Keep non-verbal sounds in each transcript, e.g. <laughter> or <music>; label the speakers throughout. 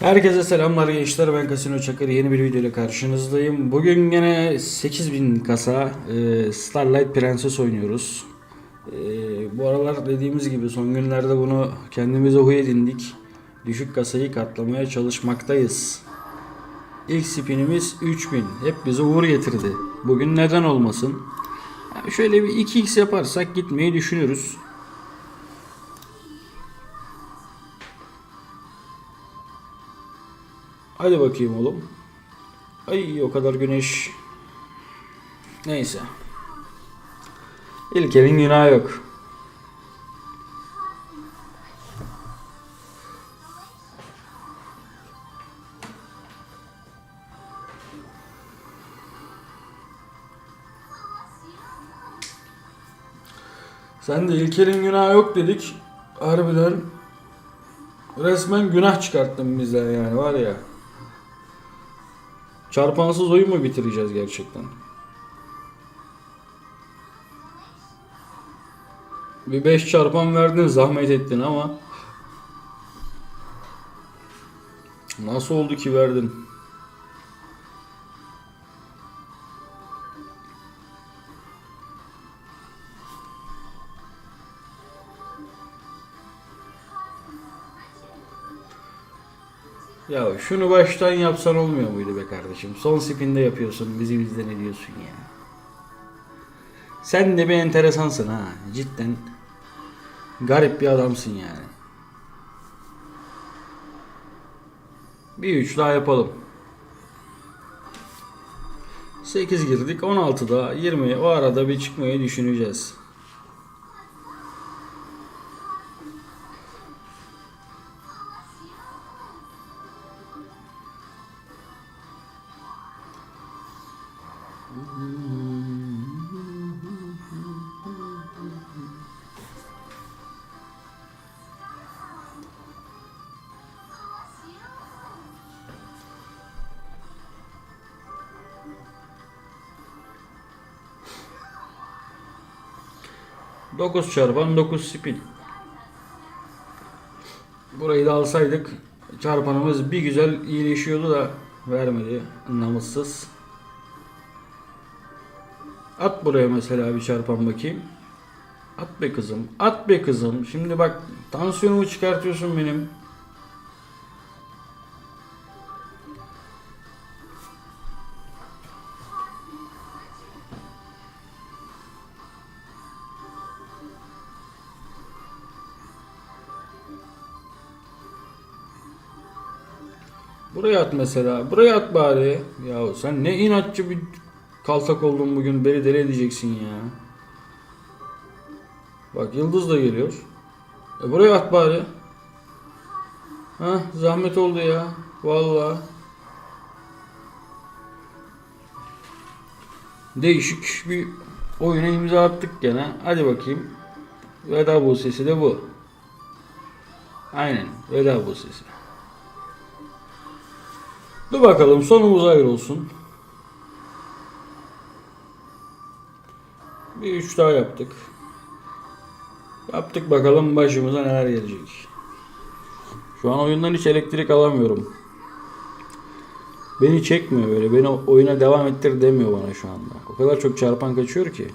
Speaker 1: Herkese selamlar gençler ben Kasino Çakır yeni bir video ile karşınızdayım. Bugün gene 8000 kasa e, Starlight Prenses oynuyoruz. E, bu aralar dediğimiz gibi son günlerde bunu kendimize huy edindik. Düşük kasayı katlamaya çalışmaktayız. İlk spinimiz 3000. Hep bize uğur getirdi. Bugün neden olmasın? Şöyle bir 2x yaparsak gitmeyi düşünürüz. Hadi bakayım oğlum. Ay o kadar güneş. Neyse. İlker'in günahı yok. Sen de İlker'in günahı yok dedik. Harbiden resmen günah çıkarttın bize yani var ya. Çarpansız oyun mu bitireceğiz gerçekten? Bir 5 çarpan verdin zahmet ettin ama Nasıl oldu ki verdin? Ya şunu baştan yapsan olmuyor muydu be kardeşim? Son spinde yapıyorsun, bizi bizden ediyorsun ya. Sen de bir enteresansın ha. Cidden garip bir adamsın yani. Bir üç daha yapalım. 8 girdik. 16'da 20 o arada bir çıkmayı düşüneceğiz. Dokuz çarpan 9 spin. Burayı da alsaydık çarpanımız bir güzel iyileşiyordu da vermedi namussuz. At buraya mesela bir çarpan bakayım. At be kızım. At be kızım. Şimdi bak tansiyonumu çıkartıyorsun benim. Buraya at mesela. Buraya at bari. Ya sen ne inatçı bir kaltak oldun bugün. Beni deli edeceksin ya. Bak Yıldız da geliyor. E buraya at bari. Ha zahmet oldu ya. Vallahi. Değişik bir oyuna imza attık gene. Hadi bakayım. Veda bu sesi de bu. Aynen. Veda bu sesi. Dur bakalım sonumuz hayır olsun. Bir üç daha yaptık. Yaptık bakalım başımıza neler gelecek. Şu an oyundan hiç elektrik alamıyorum. Beni çekmiyor böyle. Beni oyuna devam ettir demiyor bana şu anda. O kadar çok çarpan kaçıyor ki.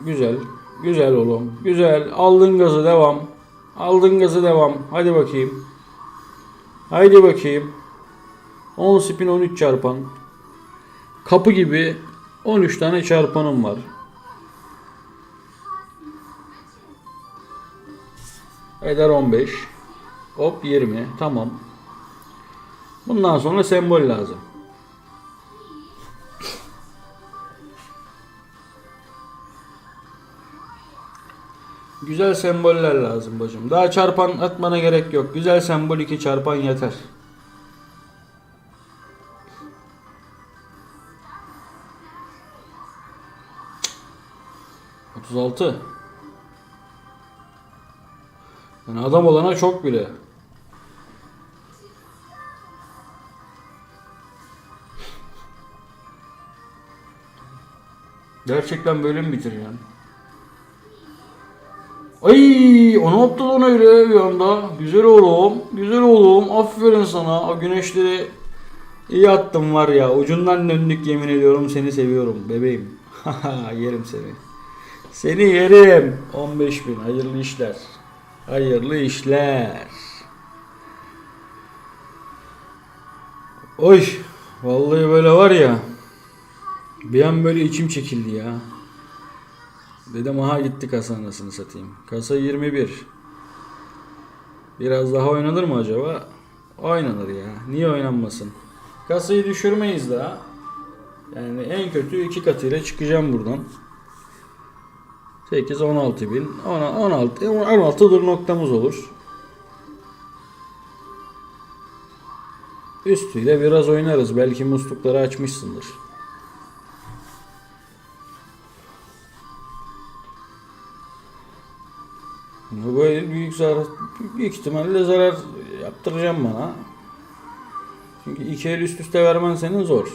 Speaker 1: Güzel. Güzel oğlum. Güzel. Aldın gazı devam. Aldın gazı devam. Hadi bakayım. Haydi bakayım. 10 spin 13 çarpan. Kapı gibi 13 tane çarpanım var. Eder 15. Hop 20. Tamam. Bundan sonra sembol lazım. Güzel semboller lazım bacım. Daha çarpan atmana gerek yok. Güzel sembol iki çarpan yeter. 36. Yani adam olana çok bile. Gerçekten böyle mi bitireceksin? Ay, o ne yaptı lan öyle bir anda? Güzel oğlum, güzel oğlum. Aferin sana. O güneşleri iyi attım var ya. Ucundan döndük yemin ediyorum seni seviyorum bebeğim. <laughs> Yerim seni. Seni yerim. 15 bin. Hayırlı işler. Hayırlı işler. Oy. Vallahi böyle var ya. Bir an böyle içim çekildi ya. Dedim aha gitti kasa anasını satayım. Kasa 21. Biraz daha oynanır mı acaba? Oynanır ya. Niye oynanmasın? Kasayı düşürmeyiz daha. Yani en kötü iki katıyla çıkacağım buradan. 8 16 bin 16 16 dur noktamız olur. Üstüyle biraz oynarız. Belki muslukları açmışsındır. Böyle büyük zarar, büyük ihtimalle zarar yaptıracağım bana. Çünkü iki el üst üste vermen senin zor.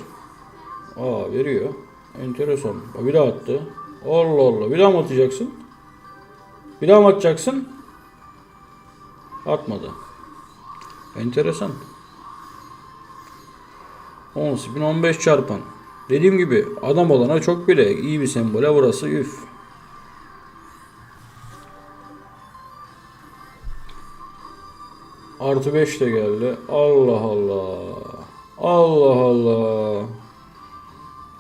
Speaker 1: Aa veriyor. Enteresan. Bir daha attı. Allah Allah. Bir daha mı atacaksın? Bir daha mı atacaksın? Atmadı. Enteresan. 10 15 çarpan. Dediğim gibi adam olana çok bile iyi bir sembole burası üf. Artı 5 de geldi. Allah Allah. Allah Allah.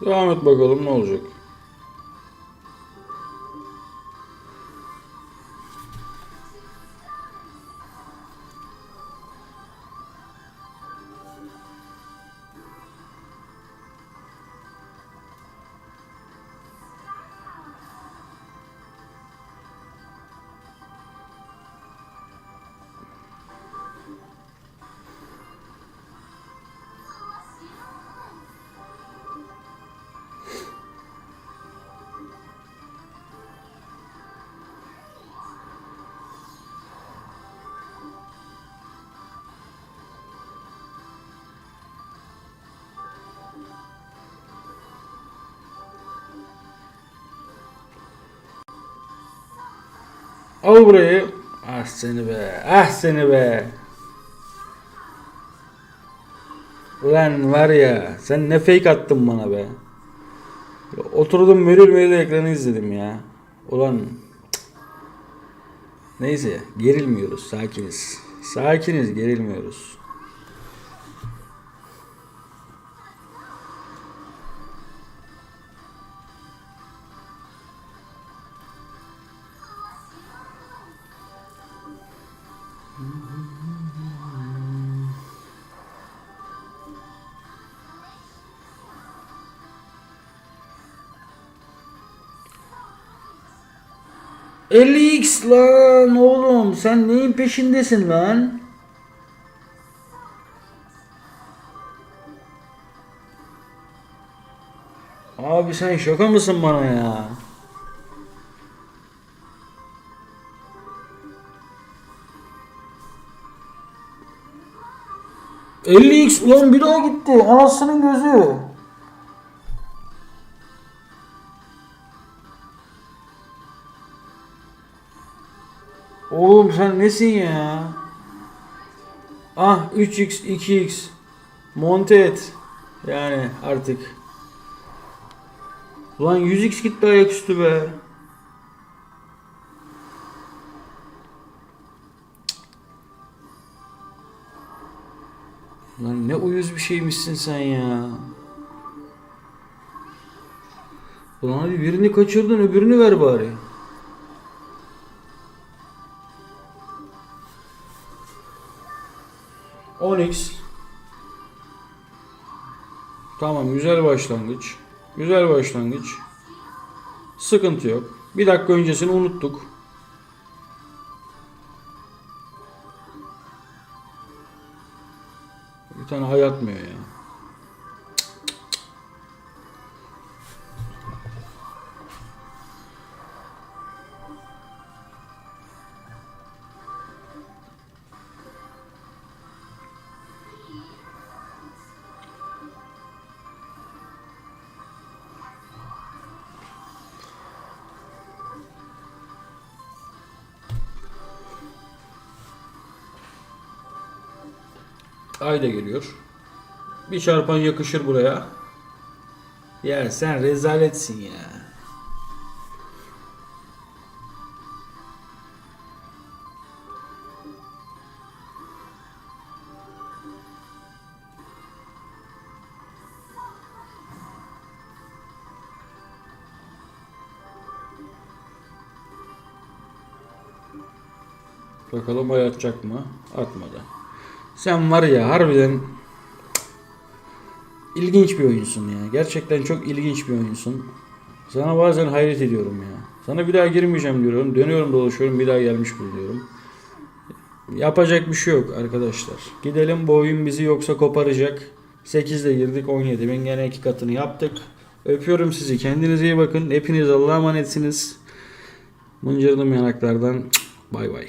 Speaker 1: Devam et bakalım ne olacak. Al burayı. Ah seni be. Ah seni be. Ulan var ya sen ne fake attın bana be. Oturdum mürül mürül ekranı izledim ya. Ulan cık. Neyse gerilmiyoruz sakiniz. Sakiniz gerilmiyoruz. X lan oğlum sen neyin peşindesin lan? Abi sen şaka mısın bana ya? x ulan bir daha gitti. Anasının gözü. Oğlum sen nesin ya? Ah 3x 2x monte et. Yani artık. Ulan 100x gitti ayaküstü be. Lan ne uyuz bir şeymişsin sen ya. Ulan hadi birini kaçırdın öbürünü ver bari. Onyx. Tamam güzel başlangıç. Güzel başlangıç. Sıkıntı yok. Bir dakika öncesini unuttuk. Ay da geliyor. Bir çarpan yakışır buraya. Ya sen rezaletsin ya. Bakalım ay atacak mı? Atmadı. Sen var ya harbiden ilginç bir oyunsun ya. Gerçekten çok ilginç bir oyunsun. Sana bazen hayret ediyorum ya. Sana bir daha girmeyeceğim diyorum. Dönüyorum dolaşıyorum bir daha gelmiş buluyorum. Yapacak bir şey yok arkadaşlar. Gidelim bu oyun bizi yoksa koparacak. 8'de girdik 17. Ben gene iki katını yaptık. Öpüyorum sizi. Kendinize iyi bakın. Hepiniz Allah'a emanetsiniz. Mıncırdım yanaklardan. Bay bay.